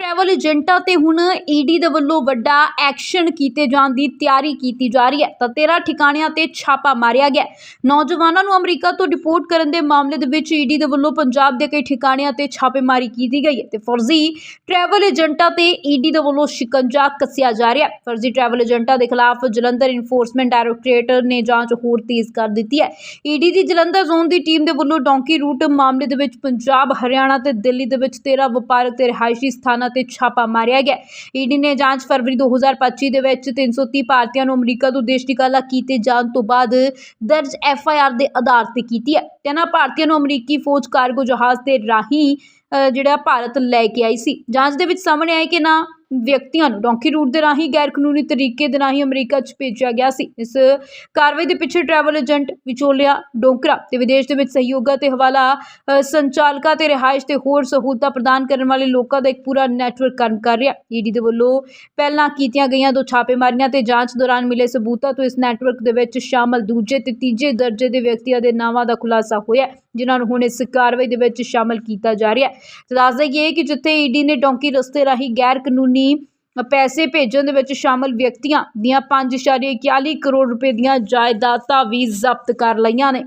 Travel ਏਜੰਟਾਂ ਤੇ ਹੁਣ ਈਡੀ ਦੇ ਵੱਲੋਂ ਵੱਡਾ ਐਕਸ਼ਨ ਕੀਤੇ ਜਾਣ ਦੀ ਤਿਆਰੀ ਕੀਤੀ ਜਾ ਰਹੀ ਹੈ। ਤਾਂ 13 ਠਿਕਾਣਿਆਂ ਤੇ ਛਾਪਾ ਮਾਰਿਆ ਗਿਆ ਨੌਜਵਾਨਾਂ ਨੂੰ ਅਮਰੀਕਾ ਤੋਂ ਡਿਪੋਰਟ ਕਰਨ ਦੇ ਮਾਮਲੇ ਦੇ ਵਿੱਚ ਈਡੀ ਦੇ ਵੱਲੋਂ ਪੰਜਾਬ ਦੇ ਕਈ ਠਿਕਾਣਿਆਂ ਤੇ ਛਾਪੇਮਾਰੀ ਕੀਤੀ ਗਈ ਹੈ ਤੇ ਫਰਜ਼ੀ ਟਰੈਵਲ ਏਜੰਟਾਂ ਤੇ ਈਡੀ ਦੇ ਵੱਲੋਂ ਸ਼ਿਕੰਜਾ ਕੱਸਿਆ ਜਾ ਰਿਹਾ ਹੈ। ਫਰਜ਼ੀ ਟਰੈਵਲ ਏਜੰਟਾਂ ਦੇ ਖਿਲਾਫ ਜਲੰਧਰ ਇਨਫੋਰਸਮੈਂਟ ਡਾਇਰੈਕਟੋਰੇਟ ਨੇ ਜਾਂਚ ਹੋਰ ਤੇਜ਼ ਕਰ ਦਿੱਤੀ ਹੈ। ਈਡੀ ਦੀ ਜਲੰਧਰ ਜ਼ੋਨ ਦੀ ਟੀਮ ਦੇ ਵੱਲੋਂ ਡੌਂਕੀ ਰੂਟ ਮਾਮਲੇ ਦੇ ਵਿੱਚ ਪੰਜਾਬ, ਹਰਿਆਣਾ ਤੇ ਦਿੱਲੀ ਦੇ ਵਿੱਚ 13 ਵਪਾਰਕ ਤੇ ਰਿਹਾਇਸ਼ੀ ਸਥਾਨਾਂ ਤੇ ਛਾਪਾ ਮਾਰਿਆ ਗਿਆ। ਈਡੀ ਨੇ ਜਾਂਚ ਫਰਵਰੀ 2025 ਦੇ ਵਿੱਚ 330 ਭਾਰਤੀਆਂ ਨੂੰ ਅਮਰੀਕਾ ਤੋਂ ਦੇਸ਼ ਨਿਕਾਲਾ ਕੀਤੇ ਜਾਣ ਤੋਂ ਬਾਅਦ ਦਰਜ ਐਫ ਆਈ ਆਰ ਦੇ ਆਧਾਰ ਤੇ ਕੀਤੀ ਹੈ। ਤੇ ਇਹਨਾਂ ਭਾਰਤੀਆਂ ਨੂੰ ਅਮਰੀਕੀ ਫੌਜ ਕਾਰਗੋ ਜਹਾਜ਼ ਤੇ ਰਾਹੀਂ ਅ, ਜਿਹੜਾ ਭਾਰਤ ਲੈ ਕੇ ਆਈ ਸੀ। ਜਾਂਚ ਦੇ ਵਿੱਚ ਸਾਹਮਣੇ ਆਇਆ ਕਿ ਨਾ ਵਿਅਕਤੀਆਂ ਨੂੰ ਡੌਂਕੀ ਰੂਟ ਦੇ ਰਾਹੀਂ ਗੈਰ ਕਾਨੂੰਨੀ ਤਰੀਕੇ ਦੇ ਰਾਹੀਂ ਅਮਰੀਕਾ 'ਚ ਭੇਜਿਆ ਗਿਆ ਸੀ। ਇਸ ਕਾਰਵਾਈ ਦੇ ਪਿੱਛੇ ਟਰੈਵਲ ਏਜੰਟ ਵਿਚੋਲਿਆ ਡੋਂਕਰਾ ਤੇ ਵਿਦੇਸ਼ ਦੇ ਵਿੱਚ ਸਹਿਯੋਗਾਂ ਤੇ ਹਵਾਲਾ ਸੰਚਾਲਕਾਂ ਤੇ ਰਿਹਾਇਸ਼ ਤੇ ਹੋਰ ਸਹੂਲਤਾਂ ਪ੍ਰਦਾਨ ਕਰਨ ਵਾਲੇ ਲੋਕਾਂ ਦਾ ਇੱਕ ਪੂਰਾ ਨੈਟਵਰਕ ਕੰਮ ਕਰ ਰਿਹਾ। ਈਡੀ ਦੇ ਵੱਲੋਂ ਪਹਿਲਾਂ ਕੀਤੀਆਂ ਗਈਆਂ ਦੋ ਛਾਪੇਮਾਰੀਆਂ ਤੇ ਜਾਂਚ ਦੌਰਾਨ ਮਿਲੇ ਸਬੂਤਾਂ ਤੋਂ ਇਸ ਨੈਟਵਰਕ ਦੇ ਵਿੱਚ ਸ਼ਾਮਲ ਦੂਜੇ ਤੇ ਤੀਜੇ ਦਰਜੇ ਦੇ ਵਿਅਕਤੀਆਂ ਦੇ ਨਾਵਾਂ ਦਾ ਖੁਲਾਸਾ ਹੋਇਆ ਹੈ, ਜਿਨ੍ਹਾਂ ਨੂੰ ਹੁਣ ਇਸ ਕਾਰਵਾਈ ਦੇ ਵਿੱਚ ਸ਼ਾਮਲ ਕੀਤਾ ਜਾ ਰਿਹਾ ਹੈ। ਦੱਸ ਦੇਈਏ ਕਿ ਜਿੱਥੇ ਈਡੀ ਨੇ ਡੌਂਕੀ ਰਸਤੇ ਰਾਹੀਂ ਗੈਰ ਕਾਨੂੰਨੀ ਪੈਸੇ ਭੇਜਣ ਦੇ ਵਿੱਚ ਸ਼ਾਮਲ ਵਿਅਕਤੀਆਂ ਦੀਆਂ 5.41 ਕਰੋੜ ਰੁਪਏ ਦੀਆਂ ਜਾਇਦਾਦਾਂ ਵੀ ਜ਼ਬਤ ਕਰ ਲਈਆਂ ਨੇ।